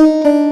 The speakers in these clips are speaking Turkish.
Música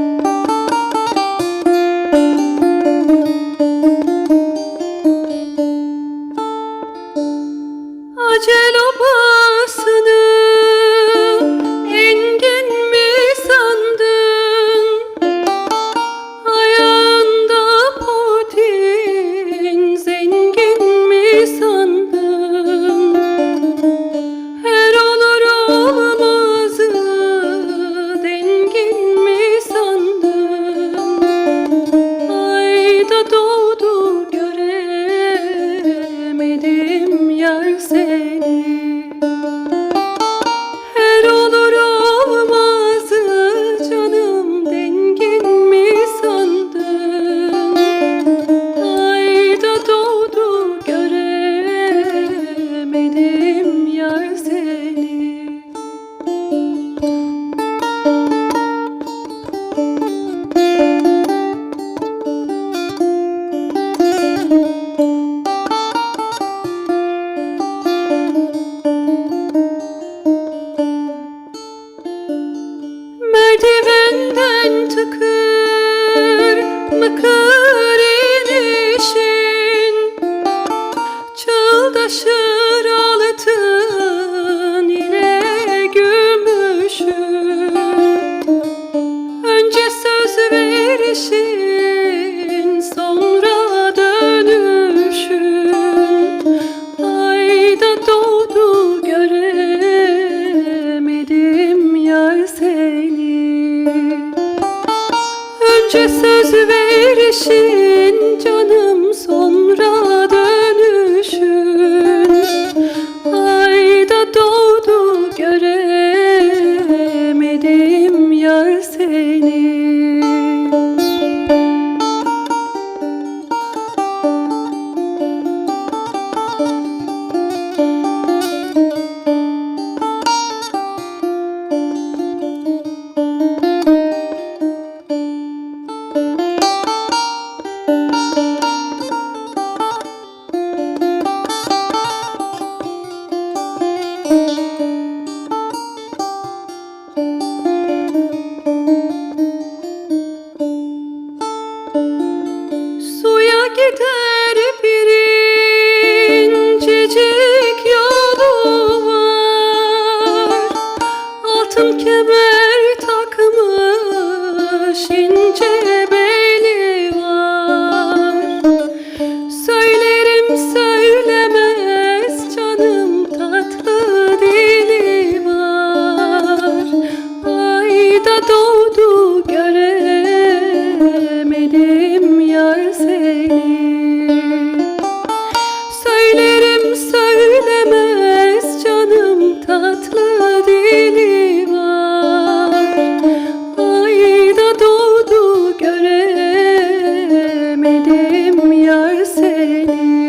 taşır altın ile gümüşün Önce söz verişin sonra dönüşün Ayda doğdu göremedim yar seni. Önce söz verişin kemer takmış ince Hare